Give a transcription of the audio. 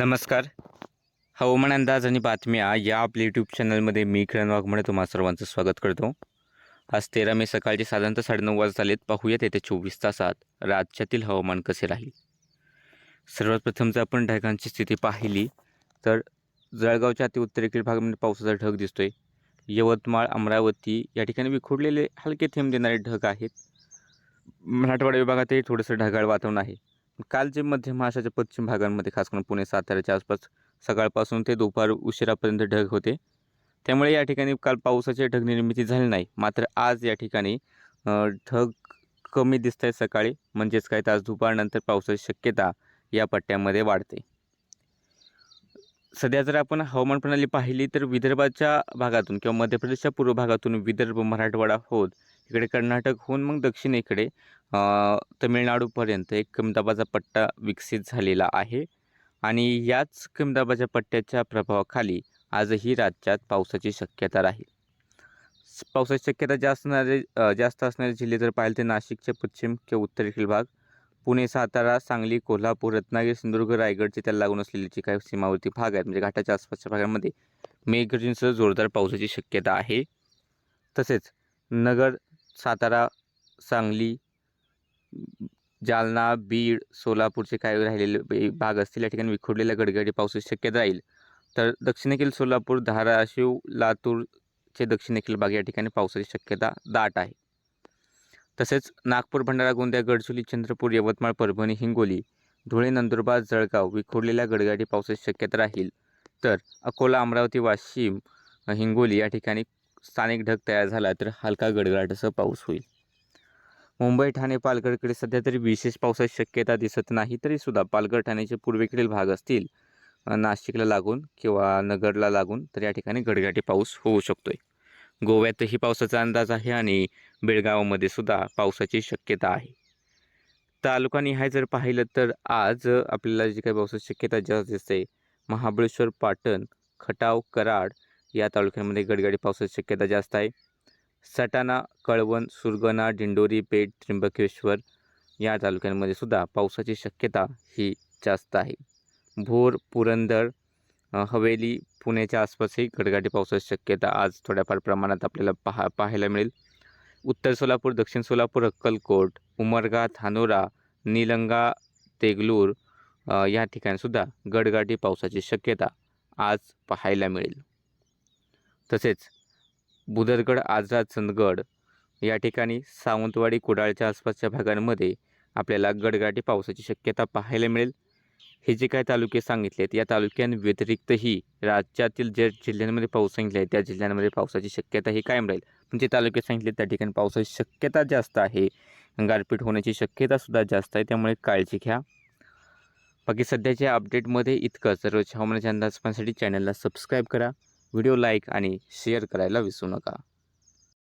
नमस्कार. हवामान अंदाज आणि बातम्या या आपल्या यूट्यूब चॅनलमध्ये मी किरण वाघमणे तुम्हा सर्वांचं स्वागत करतो. आज तेरा मे सकाळचे साधारणतः साडेनऊ वाजता आलेत पाहूयात येत्या चोवीस तासात राज्यातील हवामान कसे राहील. सर्वात प्रथम जर आपण ढगांची स्थिती पाहिली तर जळगावच्या अति उत्तरेकडील भागामध्ये पावसाचा ढग दिसतोय. यवतमाळ अमरावती या ठिकाणी विखुरलेले हलके थेंब देणारे ढग आहेत. मराठवाडा विभागातही थोडंसं ढगाळ वातावरण आहे. काल जे मध्य महाराष्ट्राच्या पश्चिम भागांमध्ये खास करून पुणे साताऱ्याच्या आसपास सकाळपासून ते दुपार उशिरापर्यंत ढग होते. त्यामुळे या ठिकाणी काल पावसाची ढग निर्मिती झाली नाही. मात्र आज या ठिकाणी ढग कमी दिसत आहे सकाळी. म्हणजेच काय? तास दुपारनंतर पावसाची शक्यता या पट्ट्यामध्ये वाढते. सध्या जर आपण हवामान प्रणाली पाहिली तर विदर्भाच्या भागातून किंवा मध्य प्रदेशच्या पूर्व भागातून विदर्भ मराठवाडा होत इकडे कर्नाटक होऊन मग दक्षिणेकडे तमिळनाडूपर्यंत एक कमी दाबाचा पट्टा विकसित झालेला आहे. आणि याच कमी दाबाच्या पट्ट्याच्या प्रभावाखाली आजही राज्यात पावसाची शक्यता राहील. पावसाची शक्यता जास्त असणारे जास्त असणारे जिल्हे जर पाहिले तर नाशिकचे पश्चिम किंवा उत्तरेकडील भाग पुणे सातारा सांगली कोल्हापूर रत्नागिरी सिंधुदुर्ग रायगडचे त्याला लागून असलेले काही सीमावर्ती भाग आहेत. म्हणजे घाटाच्या आसपासच्या भागांमध्ये मेघगर्जनेसह जोरदार पावसाची शक्यता आहे. तसेच नगर सातारा सांगली जालना बीड सोलापूरचे काही राहिलेले बे- भाग असतील या ठिकाणी विखुरलेल्या गडगडी पावसाची शक्यता राहील. तर दक्षिणेकडील सोलापूर धाराशिव लातूरचे दक्षिणेकडील भाग या ठिकाणी पावसाची शक्यता दाट आहे. तसेच नागपूर भंडारा गोंदिया गडचिरोली चंद्रपूर यवतमाळ परभणी हिंगोली धुळे नंदुरबार जळगाव विखुरलेल्या गडगडी पावसाची शक्यता राहील. तर अकोला अमरावती वाशिम हिंगोली या ठिकाणी स्थानिक ढग तयार झाला तर हलका गडगडाटासह पाऊस होईल. मुंबई ठाणे पालघरकडे सध्या तरी विशेष पावसाची शक्यता दिसत नाही तरीसुद्धा पालघर ठाण्याचे पूर्वेकडील भाग असतील नाशिकला लागून किंवा नगरला लागून तर या ठिकाणी गडगडाटी पाऊस होऊ शकतोय. गोव्यातही पावसाचा अंदाज आहे आणि बेळगावमध्ये सुद्धा पावसाची शक्यता आहे. तालुकानिहाय जर पाहिलं तर आज आपल्याला जी काही पावसाची शक्यता जास्त दिसते महाबळेश्वर पाटण खटाव कराड या तालुक्यांमध्ये गडगडी पावसाची शक्यता जास्त आहे. सटाणा कळवण सुरगणा दिंडोरी पेठ त्र्यंबकेश्वर या तालुक्यांमध्ये सुद्धा पावसाची शक्यता ही जास्त आहे. भोर पुरंदर हवेली पुण्याच्या आसपासही गडगाटी पावसाची शक्यता आज थोड्याफार प्रमाणात आपल्याला पहा पाहायला मिळेल. उत्तर सोलापूर दक्षिण सोलापूर अक्कलकोट उमरगा थानोरा निलंगा तेगलूर या ठिकाणीसुद्धा गडगाटी पावसाची शक्यता आज पाहायला मिळेल. तसेच बुदरगड आझाद चंदगड या ठिकाणी सावंतवाडी कुडाळच्या आसपासच्या भागांमध्ये आपल्याला गडगाटी पावसाची शक्यता पाहायला मिळेल. हे जे काही तालुके सांगितले आहेत या तालुक्यांव्यतिरिक्तही राज्यातील जे जिल्ह्यांमध्ये पाऊस सांगितले आहे त्या जिल्ह्यांमध्ये पावसाची शक्यता ही कायम राहील. पण जे तालुके सांगितले त्या ठिकाणी पावसाची शक्यता जास्त आहे. गारपीट होण्याची शक्यतासुद्धा जास्त आहे. त्यामुळे काळजी घ्या. बाकी सध्याच्या अपडेटमध्ये इतकंच. रोज हवामानाच्या अंदाज पाहण्यासाठी चॅनलला सबस्क्राईब करा. व्हिडिओ लाईक आणि शेअर करायला विसरू नका.